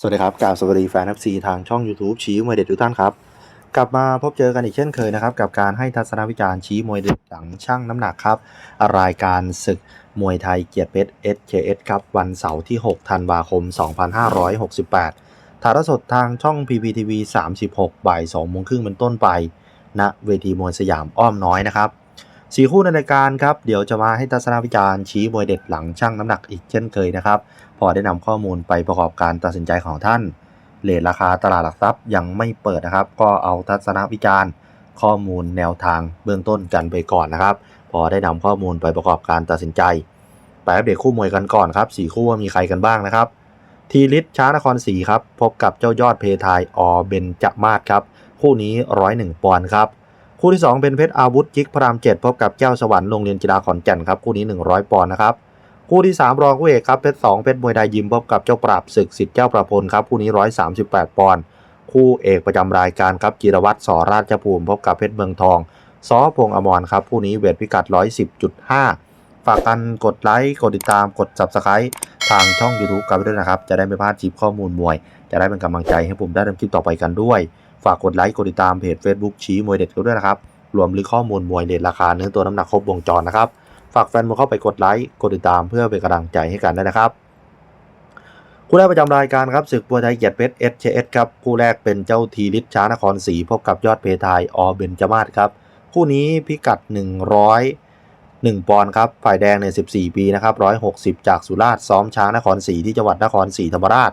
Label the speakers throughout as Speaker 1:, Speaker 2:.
Speaker 1: สวัสดีครับกราบสวัสดีแฟน FC ทางช่อง YouTube ชี้มวยเด็ดทุกท่านครับ กลับมาพบเจอกันอีกเช่นเคยนะครับ กับการให้ทัศนวิจารณ์ชี้มวยเด็ดหลังช่างน้ำหนักครับ รายการศึกมวยไทยเกียรติเพชร SKS ครับ วันเสาร์ที่ 6 ธันวาคม 2568 ถ่ายทอดสดทางช่อง PPTV 36 บ่าย2โมงครึ่งเป็นต้นไปณเวทีมวยสยามอ้อมน้อยนะครับ สี่คู่ในรายการครับ เดี๋ยวจะมาให้ทัศนวิจารณ์ชี้มวยเด็ดหลังช่างน้ำหนักอีกเช่นเคยนะครับ พอได้นำข้อมูลไปประกอบการตัดสินใจของท่านเลทราคาตลาดหลักทรัพย์ยังไม่เปิดนะครับ ก็เอาทัศนวิจารณ์ ข้อมูลแนวทางเบื้องต้นกันไปก่อนนะครับ พอได้นำข้อมูลไปประกอบการตัดสินใจไปอัปเดตคู่มวยกันก่อนครับสี่คู่ว่ามีใครกันบ้างนะครับ ทีลิศช้านครศรีครับ พบกับเจ้ายอดเพทายอเบนจมาศครับ คู่นี้ร้อยหนึ่งปอนด์ครับ คู่ที่ 2 เป็นเพชรอาวุธจิกพระรามเจ็ดพบกับแก้วสวรรค์โรงเรียนกีฬาขอนแก่นครับคู่นี้ 100 ปอนด์นะครับคู่ที่ 3 รองคู่เอกครับเพชร2เพชรมวยไทยยิมพบกับเจ้าปราบศึกสิทธิ์เจ้าประพลครับคู่นี้ 138 ปอนด์คู่เอกประจำรายการครับจิรวัตรสอราชภูมิพบกับเพชรเมืองทองซอพงษ์อมรครับคู่นี้เวทพิกัด 110.5 ฝากกันกดไลค์กดติดตามกด subscribe ทางช่อง YouTube กันด้วยนะครับ จะได้ไม่พลาดจิบข้อมูลมวย จะได้เป็นกำลังใจให้ผมได้ทำคลิปต่อไปกันด้วย ฝากกดไลค์กดติดตามเพจ Facebook ชี้มวยเด็ดกันด้วยนะครับ รวมลึกข้อมูลมวยเด็ดราคาเนื้อตัวน้ำหนักครบวงจรนะครับ ฝากแฟนมวยเข้าไปกดไลค์กดติดตามเพื่อเป็นกำลังใจให้กันด้วยนะครับคู่แรกประจำรายการครับศึกมวยไทยเกียรติเพชร SKS ครับคู่แรกเป็นเจ้าทีริศช้านครศรีพบกับยอดเพทายอเบนจมาศครับคู่นี้พิกัด 101ปอนด์ครับ ฝ่ายแดงเนี่ย14 ปีนะครับ 160 จากสุราษฎร์ซ้อมช้างนครศรีที่จังหวัดนครศรีธรรมราช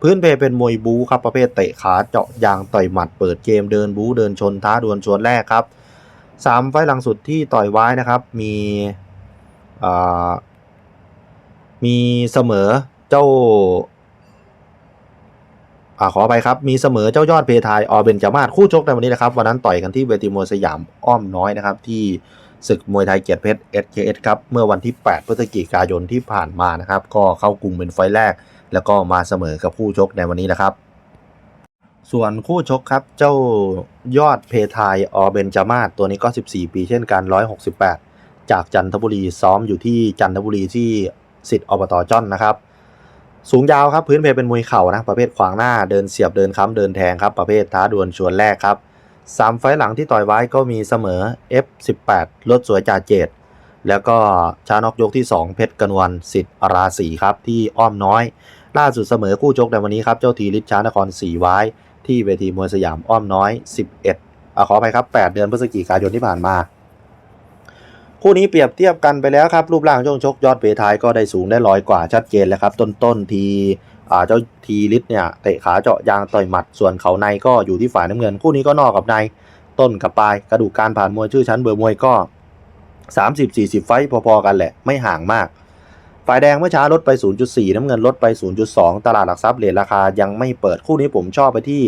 Speaker 1: พื้นเพเป็นมวยบู๊ครับประเภทเตะขาเจาะยางต่อยหมัดเปิดเกมเดินบู๊เดินชนท้าดวลชวนแรกครับสามไฟล์หลังสุดที่ต่อยไว้นะครับ มีมีเสมอเจ้าอขอไปครับ มีเสมอเจ้ายอดเพทายออเบนจามาศคู่ชกในวันนี้นะครับ วันนั้นต่อยกันที่เวทีมวยสยามอ้อมน้อยนะครับ ที่ศึกมวยไทยเกียรติเพชร SKS ครับ เมื่อวันที่ 8 พฤศจิกายนที่ผ่านมานะครับ ก็เข้ากรุงเป็นไฟล์แรก แล้วก็มาเสมอกับคู่ชกในวันนี้นะครับ ส่วนคู่ชกครับเจ้ายอดเพทายอเบนจามาศตัวนี้ก็ 14 ปีเช่นกัน 168 จากจันทบุรีซ้อมอยู่ที่จันทบุรีที่สิทธิ์อบตจ้อนนะครับ สูงยาวครับพื้นเพเป็นมวยเข่านะประเภทขวางหน้าเดินเสียบเดินค้ำเดินแทงครับประเภทท้าดวลชวนแรกครับสามไฟหลังที่ต่อยไว้ก็มีเสมอ F18 รถสวยจ่าเจดแล้วก็ชานอกยกที่ 2 เพชรกนวลสิทธิ์ราศีครับ ที่อ้อมน้อย ล่าสุดเสมอคู่ชกในวันนี้ครับ เจ้าทีริชช้านครศรีไว้ ที่เวทีมวยสยามอ้อมน้อย 11อะขอไปครับ 8 เดือนพฤศจิกายนที่ผ่านมา คู่นี้เปรียบเทียบกันไปแล้วครับ รูปร่างช่วงชกยอดเพทายก็ได้สูงได้ลอยกว่าชัดเจนแล้วครับ ต้นๆทีเจ้าทีริชเนี่ยเตะขาเจาะยางต่อยหมัดส่วนเขาในก็อยู่ที่ฝ่ายน้ำเงิน คู่นี้ก็นอกกับในต้นกับปลายกระดูกการผ่านมวยชื่อชั้นเบอร์มวยก็ 30-40 ไฟพอๆกันแหละไม่ห่างมาก ฝ่ายแดงเมื่อเช้าลดไป 0.4 น้ำเงินลดไป 0.2 ตลาดหลักทรัพย์เหรียญราคายังไม่เปิดคู่นี้ผมชอบไปที่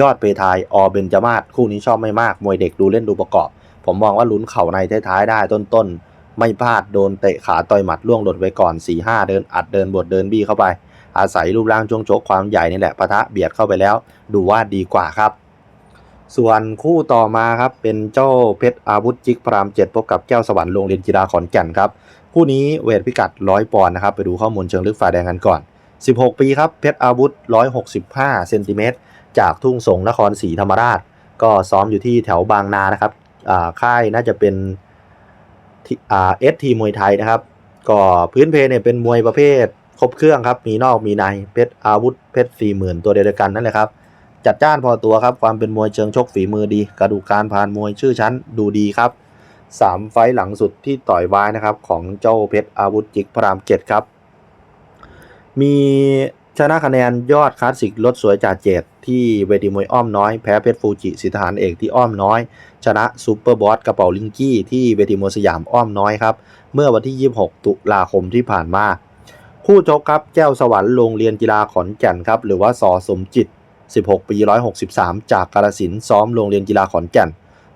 Speaker 1: ยอดเพทายอเบนจามาศคู่นี้ชอบไม่มากมวยเด็กดูเล่นดูประกอบ ผมมองว่าลุ้นเข่าในท้ายๆได้ต้นๆ ไม่พลาดโดนเตะขาต่อยหมัดล่วงหลดไว้ก่อน 4-5 เดินอัดเดินบดเดินบี้เข้าไป อาศัยรูปร่างช่วงโชกความใหญ่นี่แหละปะทะเบียดเข้าไปแล้ว ดูว่าดีกว่าครับส่วนคู่ต่อมาครับเป็นเจ้าเพชรอาวุธจิกพรามเจ็ดพบกับแก้วสวรรค์โรงเรียนกีฬาขอนแก่นครับ คู่นี้เวทพิกัด 100 ปอนด์นะครับ ไปดูข้อมูลเชิงลึกฝ่ายแดงกันก่อน 16 ปีครับ เพชรอาวุธ 165 เซนติเมตร จากทุ่งสงนครศรีธรรมราช ก็ซ้อมอยู่ที่แถวบางนานะครับค่ายน่าจะเป็นเอสทีมวยไทยนะครับ ก็พื้นเพเนี่ยเป็นมวยประเภทครบเครื่องครับ มีนอกมีใน เพชรอาวุธ เพชรสี่หมื่นตัวเดียวกันนั่นแหละครับ จัดจ้านพอตัวครับ ความเป็นมวยเชิงชกฝีมือดี กระดูกการผ่านมวยชื่อชั้นดูดีครับ สามไฟต์หลังสุดที่ต่อยไว้นะครับ ของเจ้าเพชรอาวุธจิกพระรามเจ็ดครับ มีชนะคะแนนยอดคลาสสิกรถสวยจ่าเจดที่เวทีมวยอ้อมน้อยแพ้เพชรฟูจิสิทธานเอกที่อ้อมน้อย ชนะซูเปอร์บอสกระเป๋าลิงกี้ที่เวทีมวยสยามอ้อมน้อยครับ เมื่อวันที่ 26 ตุลาคมที่ผ่านมา คู่ชกครับแก้วสวรรค์โรงเรียนกีฬาขอนแก่นครับ หรือว่าสอสมจิต 16 ปี 163 จากกาลสินซ้อมโรงเรียนกีฬาขอนแก่น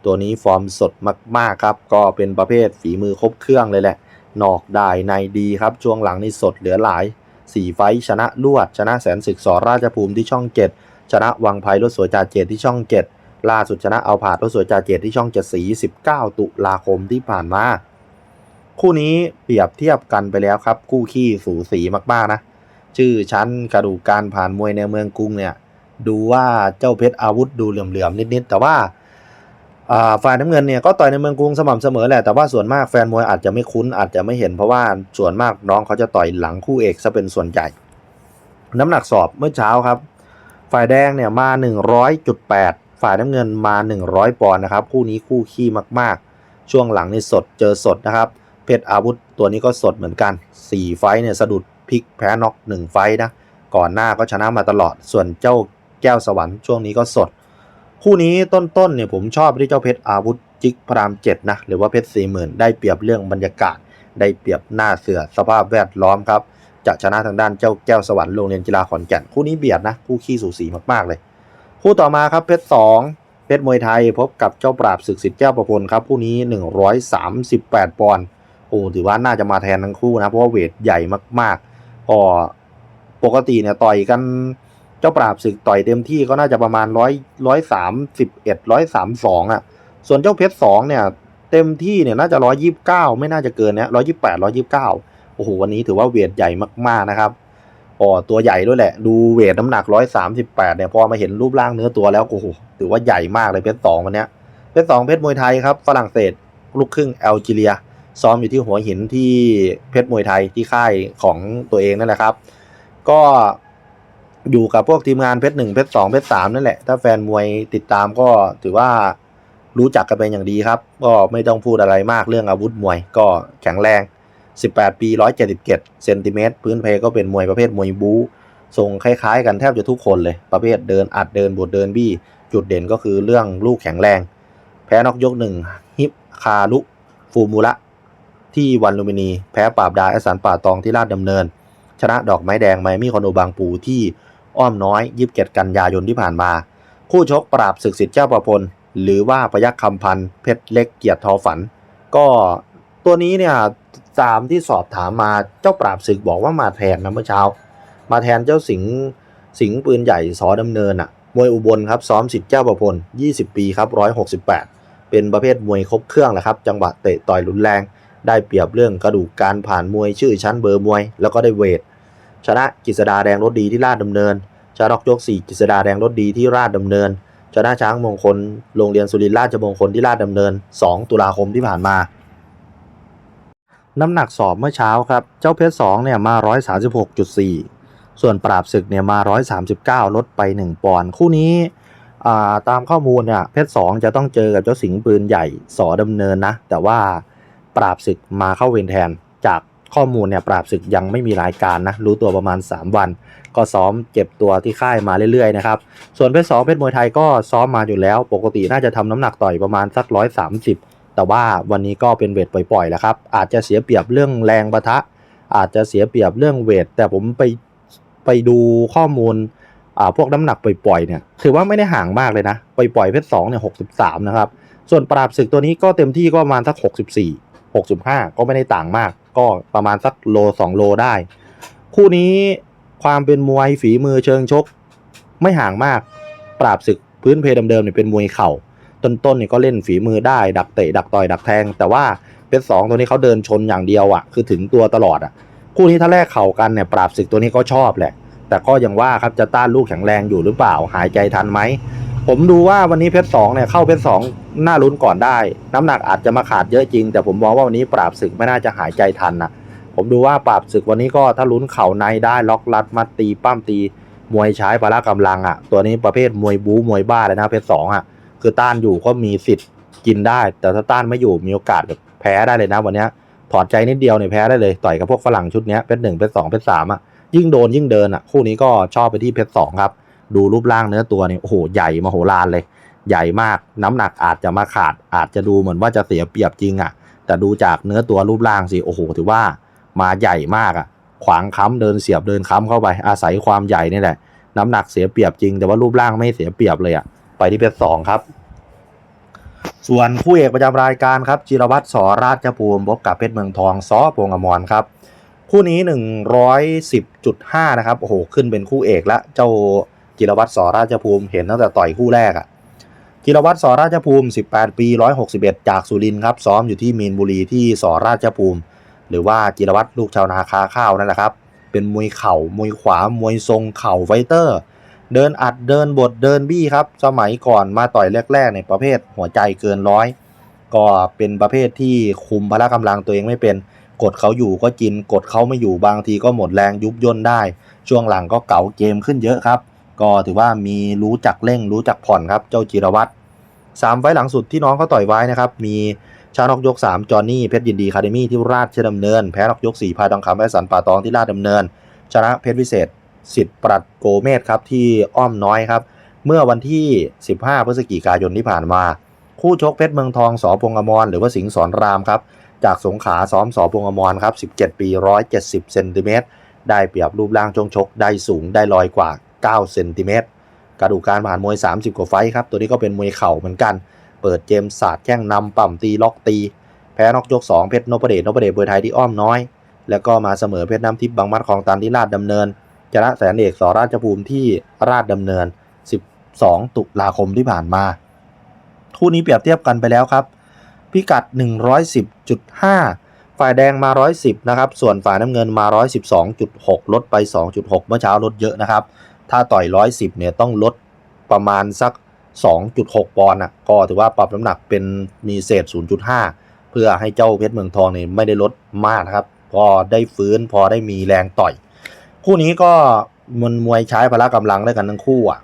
Speaker 1: ตัวนี้ฟอร์มสดมาก ๆ ครับ ก็เป็นประเภทฝีมือครบเครื่องเลยแหละ นอกได้ในดีครับ ช่วงหลังนี่สดเหลือหลาย 4 ไฟชนะลวด ชนะแสนศึกสอราชภูมิที่ช่อง 7 ชนะวังไพรถสวยจ่าเจตที่ช่อง 7 ล่าสุดชนะเอาผาดรถสวยจ่าเจตที่ช่อง7สี19 ตุลาคมที่ผ่านมา คู่นี้เปรียบเทียบกันไปแล้วครับ คู่ขี้สูสีมากๆนะชื่อชั้นกระดูกการผ่านมวยในเมืองกรุงเนี่ยดูว่าเจ้าเพชรอาวุธดูเหลื่อมๆนิดๆแต่ว่า ฝ่ายน้ำเงินเนี่ยก็ต่อยในเมืองกรุงสม่ำเสมอแหละแต่ว่าส่วนมากแฟนมวยอาจจะไม่คุ้นอาจจะไม่เห็นเพราะว่าส่วนมากน้องเขาจะต่อยหลังคู่เอกซะเป็นส่วนใหญ่ น้ำหนักสอบเมื่อเช้าครับ ฝ่ายแดงเนี่ยมา 100.8 ฝ่ายน้ำเงินมา 100 ปอนด์นะครับคู่นี้คู่ขี้มากๆ ช่วงหลังนี่สดเจอสดนะครับ เพชรอาวุธตัวนี้ก็สดเหมือนกัน 4 ไฟท์เนี่ยสะดุดพลิกแพ้น็อก1ไฟท์นะก่อนหน้าก็ชนะมาตลอดส่วนเจ้าแก้วสวรรค์ช่วงนี้ก็สด คู่นี้ต้นๆเนี่ยผมชอบที่เจ้าเพชรอาวุธจิกพรามเจ็ดนะหรือว่าเพชรสี่หมื่นได้เปรียบเรื่องบรรยากาศ ได้เปรียบหน้าเสือสภาพแวดล้อมครับจะชนะทางด้านเจ้าแก้วสวรรค์โรงเรียนกีฬาขอนแก่นคู่นี้เบียดนะคู่ขี้สูสีมากๆเลย คู่ต่อมาครับเพชรสองเพชรมวยไทยพบกับเจ้าปราบศึกสิทธิ์แก้วประพลครับคู่นี้ 138 ปอนด์โอ้ถือว่าน่าจะมาแทนทั้งคู่นะเพราะว่าเวทใหญ่มากๆก็ปกติเนี่ยต่อยกัน เจ้าปราบศึกต่อยเต็มที่ก็น่าจะประมาณร้อยร้อยสามสิบเอ็ดร้อยสามสองอะ ส่วนเจ้าเพชรสองเนี่ย เต็มที่เนี่ยน่าจะร้อยยี่สิบเก้าไม่น่าจะเกินเนี้ยร้อยยี่สิบแปดร้อยยี่สิบเก้าโอ้โหวันนี้ถือว่าเวทใหญ่มากๆนะครับอ๋อตัวใหญ่ด้วยแหละ ดูเวทน้ำหนักร้อยสามสิบแปดเนี่ยพอมาเห็นรูปร่างเนื้อตัวแล้วโอ้โหถือว่าใหญ่มากเลยเพชรสองวันเนี้ยเพชรสองเพชรมวยไทยครับฝรั่งเศสลูกครึ่งแอลจีเรีย ซ้อมอยู่ที่หัวหินที่เพชรมวยไทยที่ค่ายของตัวเองนั่นแหละครับ ก็ อยู่กับพวกทีมงานเพชรหนึ่งเพชรสองเพชรสามนั่นแหละ ถ้าแฟนมวยติดตามก็ถือว่ารู้จักกันเป็นอย่างดีครับ ก็ไม่ต้องพูดอะไรมากเรื่องอาวุธมวยก็แข็งแรง 18 ปี 177เซนติเมตรพื้นเพก็เป็นมวยประเภทมวยบู๊ทรงคล้ายๆ กันแทบจะทุกคนเลย ประเภทเดินอัดเดินบดเดินบี้ จุดเด่นก็คือเรื่องลูกแข็งแรง แพ้นอกยกหนึ่งฮิปคารุฟูมูระที่วันลูมินี แพ้ปราบดาแอสันป่าตองที่ลาดดำเนิน ชนะดอกไม้แดงไมมี่คอนโดบางปูที่ อ้อมน้อยยิบเกตกันยายนที่ผ่านมา คู่ชกปราบศึกสิทธิ์เจ้าประพล หรือว่าพยัคฆ์คำพันเพชรเล็กเกียรติทอฝัน ก็ตัวนี้เนี่ยตามที่สอบถามมาเจ้าปราบศึกบอกว่ามาแทนนะเมื่อเช้า มาแทนเจ้าสิงสิงปืนใหญ่สอดำเนินอะมวยอุบลครับซ้อมสิทธิ์เจ้าประพล 20 ปีครับ168 เป็นประเภทมวยครบเครื่องแหละครับจังหวะเตะต่อยรุนแรง ได้เปรียบเรื่องกระดูกการผ่านมวยชื่อชั้นเบอร์มวย แล้วก็ได้เวท ชนะกิษดาแดงรถดีที่ราชดำเนินชนะรอกยก 4 กิษดาแดงรถดีที่ราชดำเนิน ชนะช้างมงคล โรงเรียนสุรินทร์ราชมงคลที่ราชดำเนิน 2 ตุลาคมที่ผ่านมา น้ำหนักสอบเมื่อเช้าครับ เจ้าเพชร2เนี่ยมา 136.4 ส่วนปราบศึกเนี่ยมา 139 ลดไป 1 ปอนด์ คู่นี้ตามข้อมูลเนี่ยเพชร2จะต้องเจอกับเจ้าสิงห์ปืนใหญ่สอดำเนินนะ แต่ว่าปราบศึกมาเข้าเวรแทนจาก ข้อมูลเนี่ยปราบศึกยังไม่มีรายการนะรู้ตัวประมาณ 3 วัน ก็ซ้อมเก็บตัวที่ค่ายมาเรื่อยๆนะครับส่วนเพชรสองเพชรมวยไทยก็ซ้อมมาอยู่แล้ว ปกติน่าจะทำน้ำหนักต่อยประมาณสักร้อยสามสิบแต่ว่าวันนี้ก็เป็นเวทปล่อยๆแหล้วครับอาจจะเสียเปรียบเรื่องแรงปะทะ อาจจะเสียเปรียบเรื่องเวทแต่ผมไปไปดูข้อมูลอ่าพวกน้ำหนักปล่อยๆเนี่ยถือว่าไม่ได้ห่างมากเลยนะปล่อยๆเพชรสองเนี่ยหกสิบสามนะครับส่วนปราบศึกตัวนี้ก็เต็มที่ก็ประมาณสักหกสิบสี่หกสิบห้าก็ไม่ได้ต่างมาก ก็ประมาณสักโลสองโลได้ คู่นี้ความเป็นมวยฝีมือเชิงชก ไม่ห่างมาก ปราบศึกพื้นเพเดิมๆเนี่ยเป็นมวยเข่า ต้นๆเนี่ยก็เล่นฝีมือได้ ดักเตะดักต่อยดักแทง แต่ว่าเพชรสองตัวนี้เขาเดินชนอย่างเดียวอะ คือถึงตัวตลอดอะ คู่นี้ถ้าแลกเข่ากันเนี่ย ปราบศึกตัวนี้ก็ชอบแหละ แต่ก็ยังว่าครับจะต้านลูกแข็งแรงอยู่หรือเปล่า หายใจทันไหม ผมดูว่าวันนี้เพชรสองเนี่ยเข้าเพชรสองน่าลุ้นก่อนได้ น้ำหนักอาจจะมาขาดเยอะจริง แต่ผมมองว่าวันนี้ปราบศึกไม่น่าจะหายใจทันนะผมดูว่าปราบศึกวันนี้ก็ถ้าลุ้นเข่าในได้ล็อกลัดมัดตีปั้มตี มวยใช้พละกำลังอะ ตัวนี้ประเภทมวยบู๊มวยบ้าเลยนะเพชรสองอะคือต้านอยู่ก็มีสิทธิ์กินได้ แต่ถ้าต้านไม่อยู่มีโอกาสแบบแพ้ได้เลยนะวันนี้ถอดใจนิดเดียวเนี่ยแพ้ได้เลยต่อยกับพวกฝรั่งชุดนี้เพชรหนึ่งเพชรสองเพชรสามอะยิ่งโดนยิ่งเดินอะคู่นี้ก็ชอบไปที่เพชรสองครับ ดูรูปร่างเนื้อตัวเนี่ยโอ้โหใหญ่มโหฬารเลย ใหญ่มากน้ำหนักอาจจะมาขาด อาจจะดูเหมือนว่าจะเสียเปรียบจริงอะ แต่ดูจากเนื้อตัวรูปร่างสิโอ้โห ถือว่ามาใหญ่มากอะ ขวางค้ำเดินเสียบเดินค้ำเข้าไป อาศัยความใหญ่นี่แหละ น้ำหนักเสียเปรียบจริง แต่ว่ารูปร่างไม่เสียเปรียบเลยอะไปที่เพชรสองครับ ส่วนคู่เอกประจำรายการครับจิรวัตรสอราชภูมิพบกับเพชรเมืองทองซอพงอมรครับ คู่นี้ 110.5 นะครับโอ้โหขึ้นเป็นคู่เอกแล้วเจ้า จิรวัตรสอราชภูมิเห็นตั้งแต่ต่อยคู่แรกอะ่ะจิรวัตรสอราชภูมิ 18 ปี 161 จากสุรินทร์ครับซ้อมอยู่ที่มีนบุรีที่สอราชภูมิ หรือว่าจิรวัตรลูกชาวนาคาข้าวนั่นแหละครับ เป็นมวยเข่ามวยขวามวยทรงเข่าไฟเตอร์ เดินอัดเดินบดเดินบี้ครับ สมัยก่อนมาต่อยแรกๆในประเภทหัวใจเกินร้อยก็เป็นประเภทที่คุมพละกำลังตัวเองไม่เป็น กดเขาอยู่ก็จิน กดเขาไม่อยู่บางทีก็หมดแรงยุบย่นได้ ช่วงหลังก็เก๋าเกมขึ้นเยอะครับ ก็ถือว่ามีรู้จักเร่งรู้จักผ่อนครับเจ้าจิรวัตรสามไฟล์หลังสุดที่น้องเขาต่อยไว้นะครับ มีชานอกยก 3 จอห์นนี่เพชรยินดีคาเดมี่ที่ราชดำเนิน แพ้นอกยก 4 พายทองคำแอสันป่าตองที่ราชดำเนิน ชนะเพชรวิเศษสิทธิ์ปรัดโกเมศครับที่อ้อมน้อยครับ เมื่อวันที่ 15 พฤศจิกายนที่ผ่านมา คู่ชกเพชรเมืองทองสอพงอมรหรือว่าสิงห์สอนรามครับจากสงขาซ้อมสอพงอมรครับ 17 ปี 170 เซนติเมตร ได้เปรียบรูปร่างช่วงชก ได้สูง ได้ลอยกว่า 9เซนติเมตรกระดูกการผ่านมวย 30 กว่าไฟครับ ตัวนี้ก็เป็นมวยเข่าเหมือนกัน เปิดเจมส์ศาสตร์แข้งนำปั่มตีล็อกตี แพ้นอกยก 2 เพชรนพเดชนพเดชมวยไทยที่อ้อมน้อย แล้วก็มาเสมอเพชรน้ำทิพย์บางมัดของตันที่ราชดำเนินชนะแสนเอกสราชภูมิที่ราชดำเนิน 12 ตุลาคมที่ผ่านมาคู่นี้เปรียบเทียบกันไปแล้วครับ พิกัด 110.5 ฝ่ายแดงมา 110 นะครับ ส่วนฝ่ายน้ำเงินมา 112.6 ลดไป 2.6 เมื่อเช้าลดเยอะนะครับ ถ้าต่อย 110 เนี่ยต้องลดประมาณสัก 2.6 ปอนด์อะก็ถือว่าปรับน้ำหนักเป็นมีเศษ 0.5 เพื่อให้เจ้าเพชรเมืองทองเนี่ยไม่ได้ลดมากนะครับ พอได้ฟื้นพอได้มีแรงต่อย คู่นี้ก็มันมวยใช้พละกำลังได้กันทั้งคู่อะ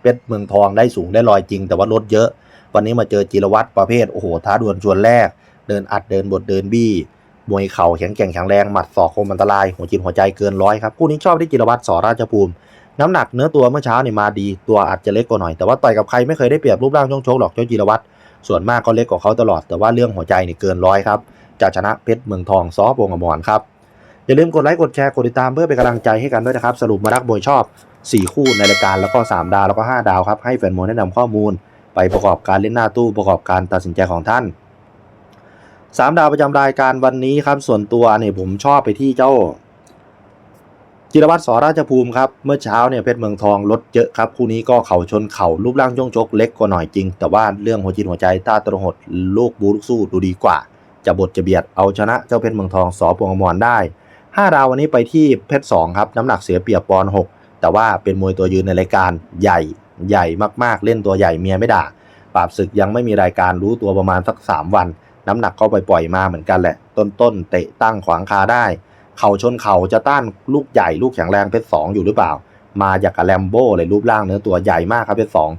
Speaker 1: เพชรเมืองทองได้สูงได้ลอยจริง แต่ว่าลดเยอะ วันนี้มาเจอจิรวัตรประเภทโอ้โหท้าดวลชวนแรก เดินอัดเดินบดเดินบี้มวยเข่าแข็งแกร่งแข็งแรงหมัดศอกคมอันตรายหัวจิตหัวใจเกินร้อยครับคู่นี้ชอบที่จิรวัตรสอราชภูมิ น้ำหนักเนื้อตัวเมื่อเช้าเนี่ยมาดีตัวอาจจะเล็กกว่าหน่อย แต่ว่าต่อยกับใครไม่เคยได้เปรียบรูปร่างช่วงชกหรอกเจ้าจิรวัตรส่วนมากก็เล็กกว่าเขาตลอดแต่ว่าเรื่องหัวใจเนี่ยเกินร้อยครับจะชนะเพชรเมืองทองซอฟวงอมรครับอย่าลืมกดไลค์กดแชร์กดติดตามเพื่อเป็นกำลังใจให้กันด้วยนะครับ สรุปมารักมวยชอบ 4 คู่ในรายการแล้วก็ 3 ดาวแล้วก็ 5 ดาวครับให้แฟนมวยแนะนำข้อมูล ไปประกอบการเล่นหน้าตู้ประกอบการตัดสินใจของท่าน 3 ดาวประจำรายการวันนี้ครับส่วนตัวเนี่ยผมชอบไปที่เจ้า จิรวัตรสอราชภูมิครับ เมื่อเช้าเนี่ยเพชรเมืองทองลดเยอะครับ คู่นี้ก็เข่าชนเข่ารูปร่างช่วงชกเล็กกว่าหน่อยจริง แต่ว่าเรื่องหัวจิตหัวใจต้าตระหดลูกบูลูกสู้ดูดีกว่า จะบดจะเบียดเอาชนะเจ้าเพชรเมืองทองสอปวงอมรได้ 5 ดาววันนี้ไปที่เพชร2ครับ น้ำหนักเสียเปรียบปอน6 แต่ว่าเป็นมวยตัวยืนในรายการใหญ่ใหญ่มากๆ เล่นตัวใหญ่เมียไม่ด่าปราบศึกยังไม่มีรายการรู้ตัวประมาณสัก 3 วัน น้ำหนักก็ปปล่อยมาเหมือนกันแหละ ต้นๆเตะตั้งขวางคาได้ เข่าชนเข่าจะต้านลูกใหญ่ลูกแข็งแรงเพชรสองอยู่หรือเปล่า มาจากกับแลมโบ้เลยรูปร่างเนื้อตัวใหญ่มากครับเพชรสอง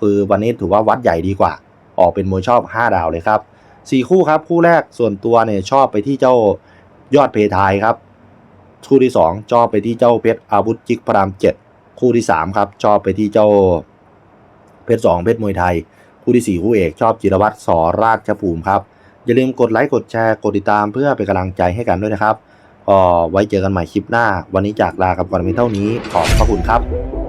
Speaker 1: คือวันนี้ถือว่าวัดใหญ่ดีกว่า ออกเป็นมวยชอบ 5 ดาวเลยครับสี่คู่ครับคู่แรกส่วนตัวเนี่ยชอบไปที่เจ้ายอดเพทายครับ คู่ที่ 2 ชอบไปที่เจ้าเพชรอาวุธจิกพรามเจ็ดคู่ที่3ครับชอบไปที่เจ้าเพชรสองเพชรมวยไทย คู่ที่4คู่เอกชอบจิรวัตรสอราชภูมิครับอย่าลืมกดไลค์กดแชร์กดติดตามเพื่อเป็นกำลังใจให้กันด้วยนะครับ ไว้เจอกันใหม่คลิปหน้า วันนี้จากลากับก่อนเพียงเท่านี้ขอบพระคุณครับ